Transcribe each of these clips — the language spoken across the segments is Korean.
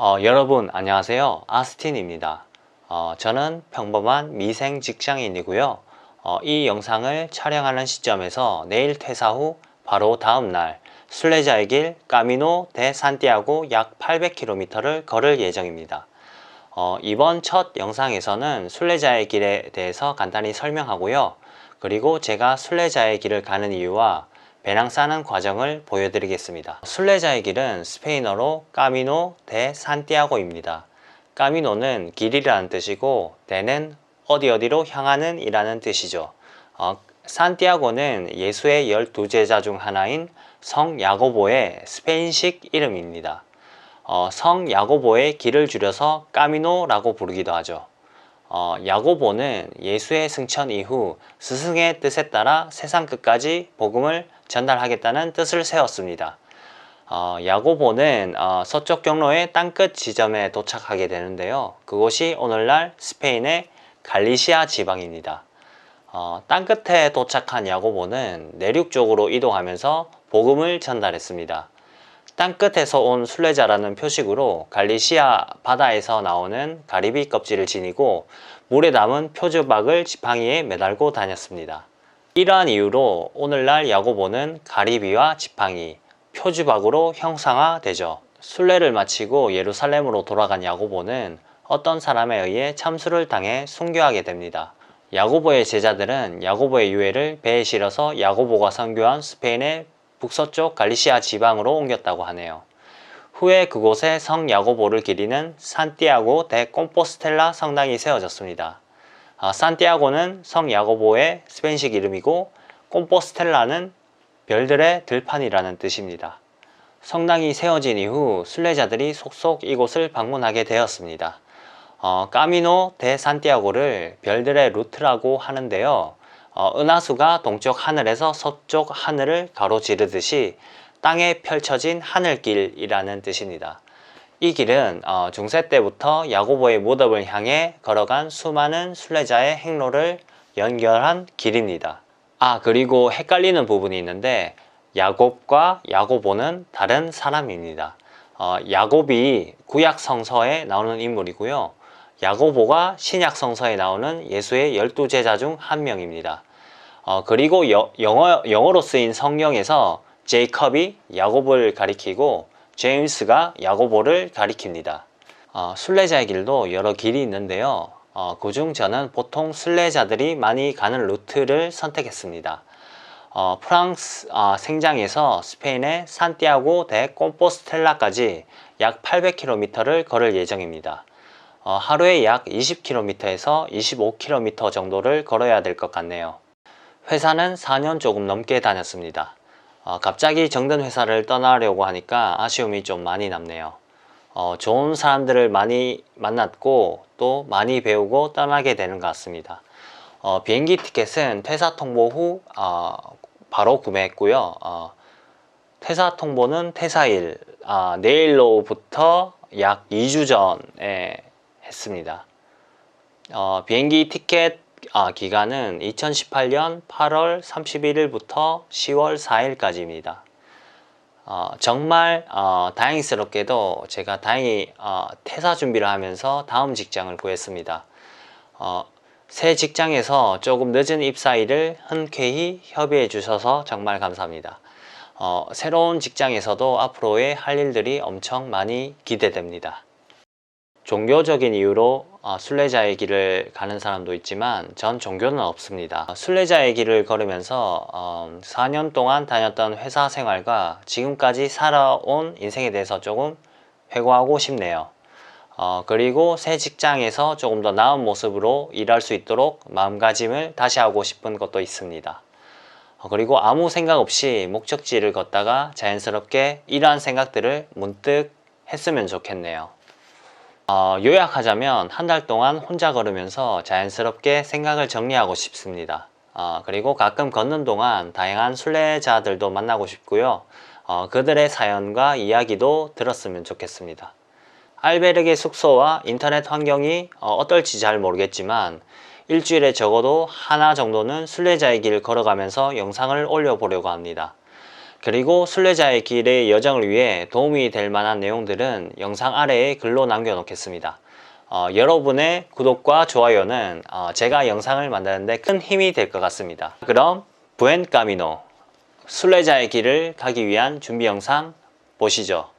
어, 여러분 안녕하세요. 아스틴입니다. 어, 저는 평범한 미생 직장인이고요. 어, 이 영상을 촬영하는 시점에서 내일 퇴사 후 바로 다음날 순례자의 길 까미노 대 산티아고 약 800km를 걸을 예정입니다. 어, 이번 첫 영상에서는 순례자의 길에 대해서 간단히 설명하고요. 그리고 제가 순례자의 길을 가는 이유와 배낭 싸는 과정을 보여드리겠습니다. 순례자의 길은 스페인어로 까미노 데 산티아고입니다. 까미노는 길이라는 뜻이고 데는 어디 어디로 향하는 이라는 뜻이죠. 어, 산티아고는 예수의 열두 제자 중 하나인 성 야고보의 스페인식 이름입니다. 어, 성 야고보의 길을 줄여서 까미노라고 부르기도 하죠. 어, 야고보는 예수의 승천 이후 스승의 뜻에 따라 세상 끝까지 복음을 전달하겠다는 뜻을 세웠습니다. 어, 야고보는 어, 서쪽 경로의 땅끝 지점에 도착하게 되는데요. 그곳이 오늘날 스페인의 갈리시아 지방입니다. 어, 땅끝에 도착한 야고보는 내륙 쪽으로 이동하면서 복음을 전달했습니다. 땅끝에서 온 순례자라는 표식으로 갈리시아 바다에서 나오는 가리비 껍질을 지니고 물에 담은 표주박을 지팡이에 매달고 다녔습니다. 이러한 이유로 오늘날 야고보는 가리비와 지팡이, 표주박으로 형상화되죠. 순례를 마치고 예루살렘으로 돌아간 야고보는 어떤 사람에 의해 참수를 당해 순교하게 됩니다. 야고보의 제자들은 야고보의 유해를 배에 실어서 야고보가 선교한 스페인의 북서쪽 갈리시아 지방으로 옮겼다고 하네요. 후에 그곳에 성 야고보를 기리는 산티아고 데 콤포스텔라 성당이 세워졌습니다. 아, 산티아고는 성 야고보의 스페인식 이름이고 콤포스텔라는 별들의 들판이라는 뜻입니다. 성당이 세워진 이후 순례자들이 속속 이곳을 방문하게 되었습니다. 어, 까미노 데 산티아고를 별들의 루트라고 하는데요. 어, 은하수가 동쪽 하늘에서 서쪽 하늘을 가로지르듯이 땅에 펼쳐진 하늘길이라는 뜻입니다. 이 길은 어, 중세 때부터 야고보의 무덤을 향해 걸어간 수많은 순례자의 행로를 연결한 길입니다. 아 그리고 헷갈리는 부분이 있는데 야곱과 야고보는 다른 사람입니다. 어, 야곱이 구약 성서에 나오는 인물이고요. 야고보가 신약 성서에 나오는 예수의 열두 제자 중 한 명입니다. 어, 그리고 여, 영어, 영어로 쓰인 성경에서 제이컵이 야곱을 가리키고 제임스가 야고보를 가리킵니다. 어, 순례자의 길도 여러 길이 있는데요. 어, 그중 저는 보통 순례자들이 많이 가는 루트를 선택했습니다. 어, 프랑스 어, 생장에서 스페인의 산티아고 데 콤포스텔라까지 약 800km를 걸을 예정입니다. 어, 하루에 약 20km에서 25km 정도를 걸어야 될 것 같네요. 회사는 4년 조금 넘게 다녔습니다. 어, 갑자기 정든 회사를 떠나려고 하니까 아쉬움이 좀 많이 남네요. 어, 좋은 사람들을 많이 만났고 또 많이 배우고 떠나게 되는 것 같습니다. 어, 비행기 티켓은 퇴사 통보 후 어, 바로 구매했고요. 어, 퇴사 통보는 퇴사일 아, 내일로부터 약 2주 전에 했습니다. 어, 비행기 티켓 아, 기간은 2018년 8월 31일부터 10월 4일까지입니다. 어, 정말 어, 다행스럽게도 제가 다행히 어, 퇴사 준비를 하면서 다음 직장을 구했습니다. 어, 새 직장에서 조금 늦은 입사일을 흔쾌히 협의해 주셔서 정말 감사합니다. 어, 새로운 직장에서도 앞으로의 할 일들이 엄청 많이 기대됩니다. 종교적인 이유로 어, 순례자의 길을 가는 사람도 있지만 전 종교는 없습니다. 순례자의 길을 걸으면서 어, 4년 동안 다녔던 회사 생활과 지금까지 살아온 인생에 대해서 조금 회고하고 싶네요. 어, 그리고 새 직장에서 조금 더 나은 모습으로 일할 수 있도록 마음가짐을 다시 하고 싶은 것도 있습니다. 어, 그리고 아무 생각 없이 목적지를 걷다가 자연스럽게 이러한 생각들을 문득 했으면 좋겠네요. 어, 요약하자면 한 달 동안 혼자 걸으면서 자연스럽게 생각을 정리하고 싶습니다. 어, 그리고 가끔 걷는 동안 다양한 순례자들도 만나고 싶고요. 어, 그들의 사연과 이야기도 들었으면 좋겠습니다. 알베르게 숙소와 인터넷 환경이 어, 떨지 잘 모르겠지만 일주일에 적어도 하나 정도는 순례자의 길을 걸어가면서 영상을 올려보려고 합니다. 그리고 순례자의 길의 여정을 위해 도움이 될 만한 내용들은 영상 아래에 글로 남겨놓겠습니다. 어, 여러분의 구독과 좋아요는 어, 제가 영상을 만드는데 큰 힘이 될 것 같습니다. 그럼 부엔 까미노 순례자의 길을 가기 위한 준비 영상 보시죠.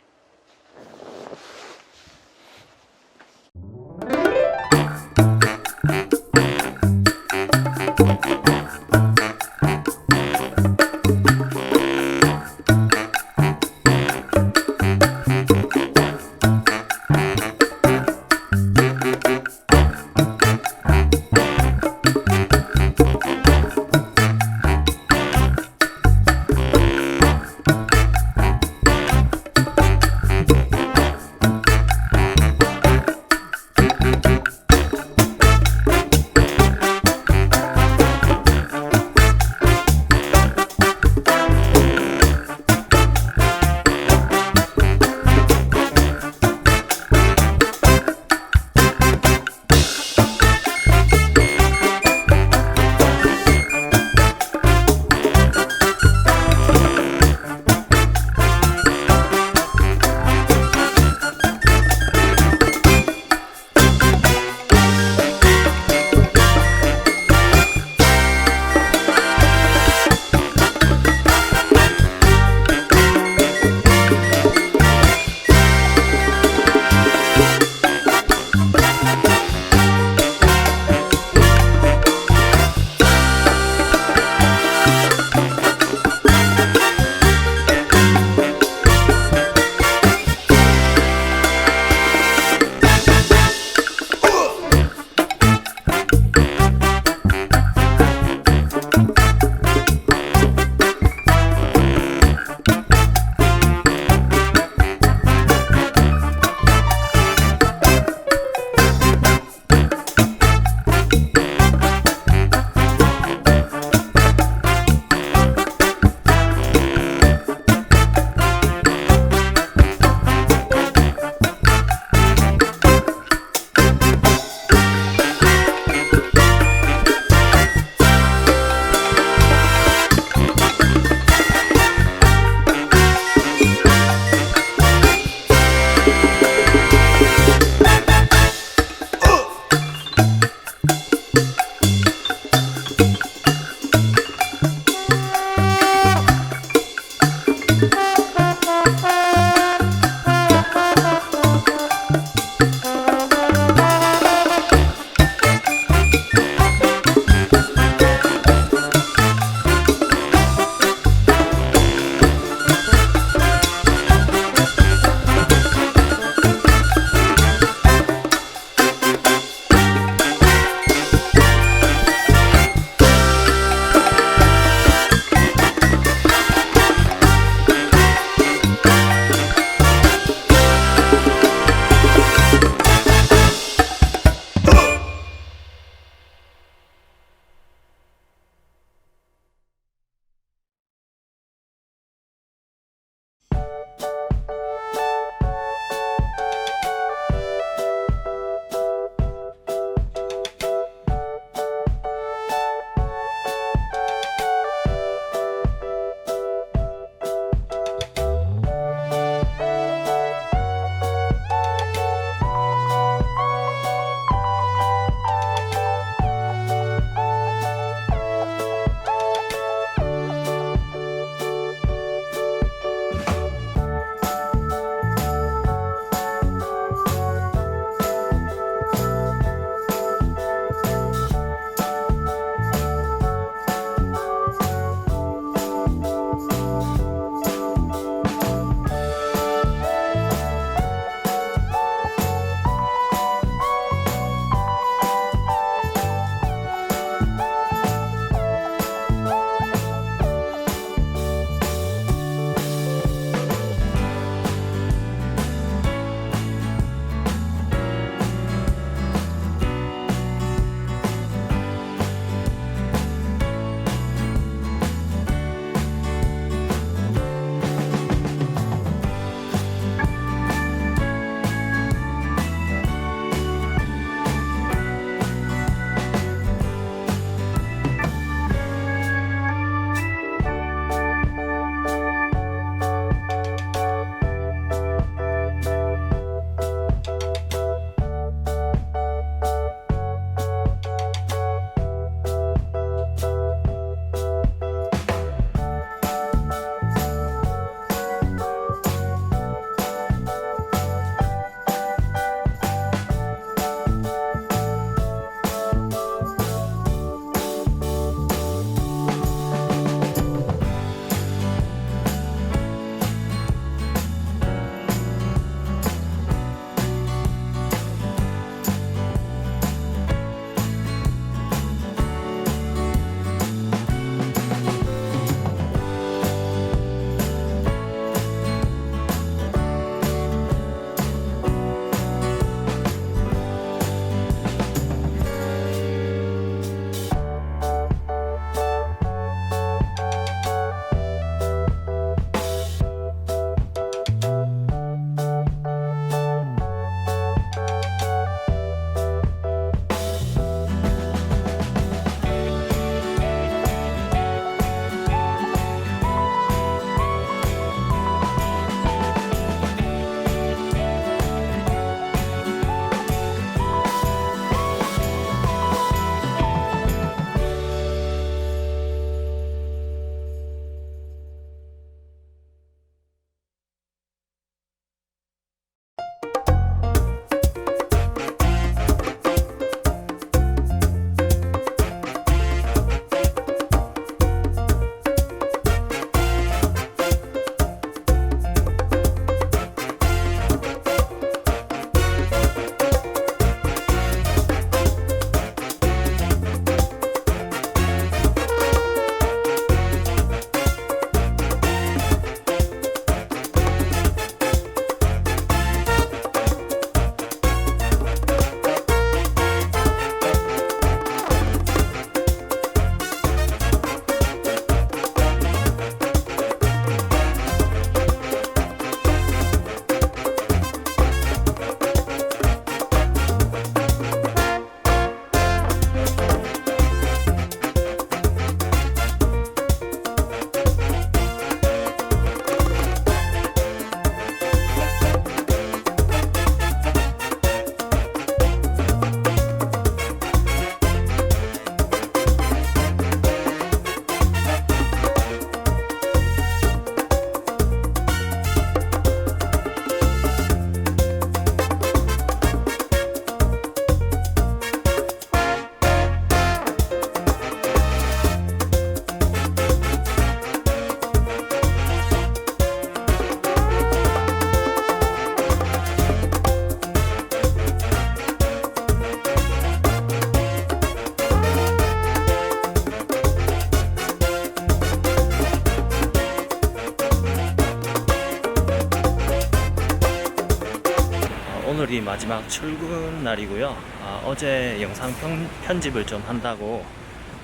오늘이 마지막 출근 날이고요. 아, 어제 영상 편, 편집을 좀 한다고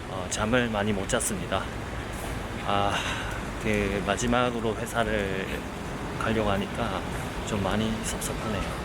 어, 잠을 많이 못 잤습니다. 아, 그 마지막으로 회사를 가려고 하니까 좀 많이 섭섭하네요.